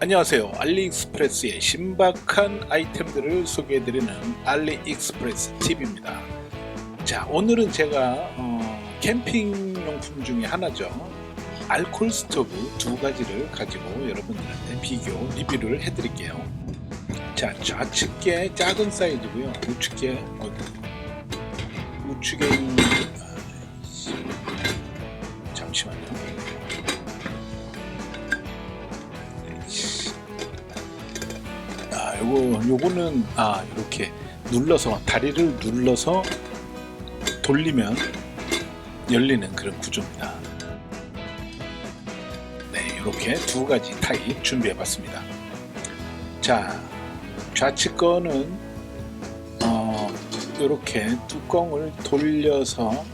안녕하세요. 알리익스프레스의 신박한 아이템들을 소개해드리는 알리익스프레스 TV입니다. 자, 오늘은 제가 어, 캠핑 용품 중에 하나죠. 알콜 스토브 두 가지를 가지고 여러분들한테 비교 리뷰를 해드릴게요. 자, 좌측에 작은 사이즈고요. 우측에 어, 우측에 이- 아 요거 요거는 아 이렇게 눌러서 다리를 눌러서 돌리면 열리는 그런 구조입니다. 네, 이렇게 두 가지 타입 준비해봤습니다. 자, 좌측 거는 어, 이렇게 뚜껑을 돌려서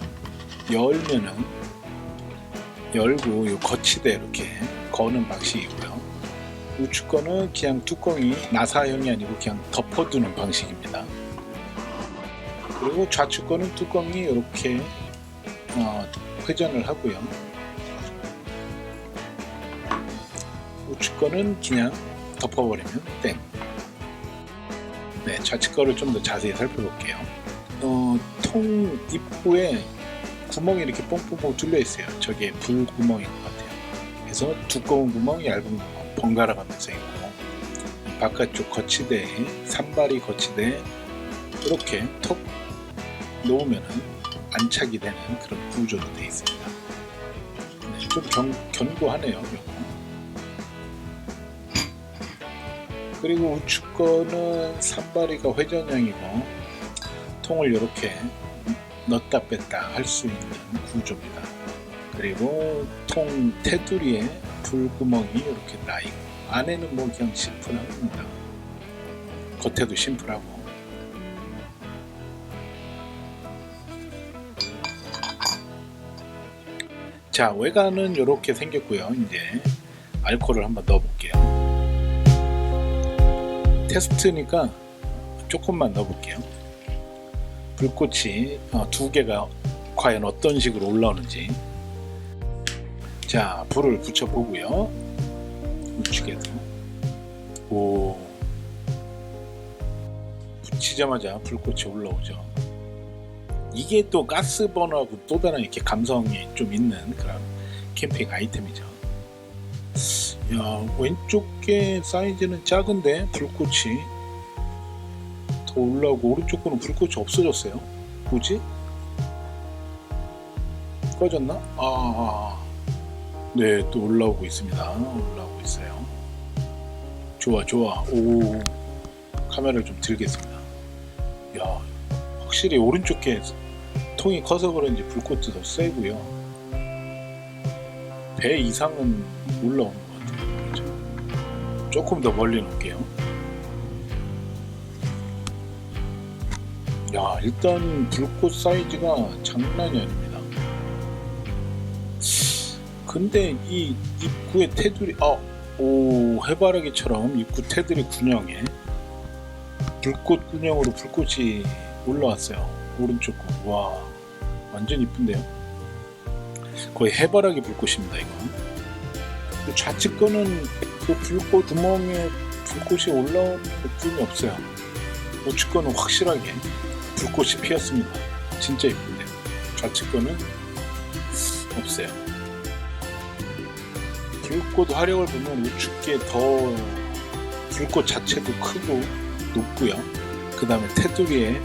열면은 열고 요 거치대 이렇게 거는 방식이고요. 우측 거는 그냥 뚜껑이 나사형이 아니고 그냥 덮어두는 방식입니다. 그리고 좌측 거는 뚜껑이 이렇게 어, 회전을 하고요. 우측 거는 그냥 덮어버리면 땡. 네, 좌측 거를 좀 더 자세히 살펴볼게요. 어, 통 입구에 구멍이 이렇게 뽕뽕뽕 뚫려 있어요. 저게 불 구멍인 것 같아요. 그래서 두꺼운 구멍, 얇은 구멍 번갈아 가면서 있고 이 바깥쪽 거치대에 산발이 거치대에 이렇게 톡 놓으면은 안착이 되는 그런 구조로 되어 있습니다. 네, 좀 견, 견고하네요. 요거. 그리고 우측 거는 산발이가 회전형이고 통을 이렇게 넣었다 뺐다 할 수 있는 구조입니다. 그리고 통 테두리에 불구멍이 이렇게 나 있고 안에는 뭐 그냥 심플합니다. 겉에도 심플하고 자 외관은 이렇게 생겼고요. 이제 알코올을 한번 넣어볼게요. 테스트니까 조금만 넣어볼게요. 불꽃이 어, 두 개가 과연 어떤 식으로 올라오는지 자 불을 붙여보고요. 우측에도 오. 붙이자마자 불꽃이 올라오죠. 이게 또 가스버너하고 또 다른 이렇게 감성이 좀 있는 그런 캠핑 아이템이죠. 야 왼쪽에 사이즈는 작은데 불꽃이 더 올라오고 오른쪽 거는 불꽃이 없어졌어요. 뭐지? 꺼졌나? 아, 네, 또 올라오고 있습니다. 올라오고 있어요. 좋아, 좋아. 오, 카메라를 좀 들겠습니다. 야, 확실히 오른쪽 게 통이 커서 그런지 불꽃도 더 세고요. 배 이상은 올라오는 것 같아요. 그죠? 조금 더 멀리 놓을게요. 야, 일단 불꽃 사이즈가 장난이 아닙니다. 근데 이 입구의 테두리, 아, 오, 해바라기처럼 입구 테두리 군형에 불꽃 군형으로 불꽃이 올라왔어요. 오른쪽 거. 와, 완전 이쁜데요? 거의 해바라기 불꽃입니다, 이거. 근데 좌측 거는 그 불꽃 구멍에 불꽃이 올라오는 느낌이 없어요. 우측 거는 확실하게 불꽃이 피었습니다. 진짜 이쁜데요. 좌측 거는 없어요. 불꽃 화력을 보면 우측에 더 불꽃 자체도 크고 높고요. 그 다음에 테두리에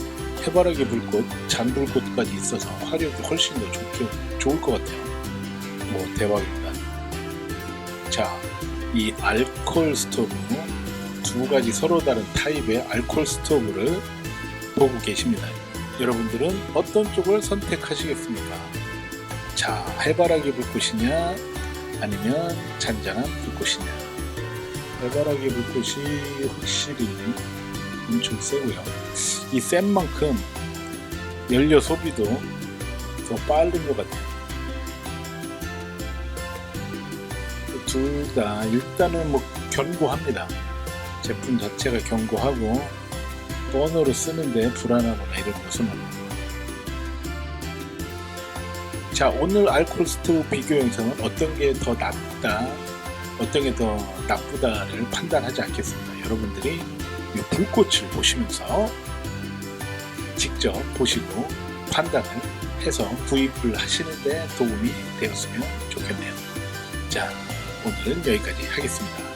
해바라기 불꽃, 잔불꽃까지 있어서 화력이 훨씬 더 좋게, 좋을 것 같아요. 뭐 대박입니다. 자, 이 알콜 스토브 두 가지 서로 다른 타입의 알콜 스토브를 보고 계십니다. 여러분들은 어떤 쪽을 선택하시겠습니까? 자, 해바라기 불꽃이냐, 아니면 잔잔한 불꽃이냐. 해바라기 불꽃이 확실히 엄청 세고요. 이 센 만큼 연료 소비도 더 빠른 것 같아요. 둘 다 일단은 뭐 견고합니다. 제품 자체가 견고하고 버너로 쓰는데 불안하거나 이런 요소는 없고 자 오늘 스토브 비교 영상은 어떤 게 더 낫다 어떤 게 더 나쁘다를 판단하지 않겠습니다. 여러분들이 이 불꽃을 보시면서 직접 보시고 판단을 해서 구입을 하시는데 도움이 되었으면 좋겠네요. 자, 오늘은 여기까지 하겠습니다.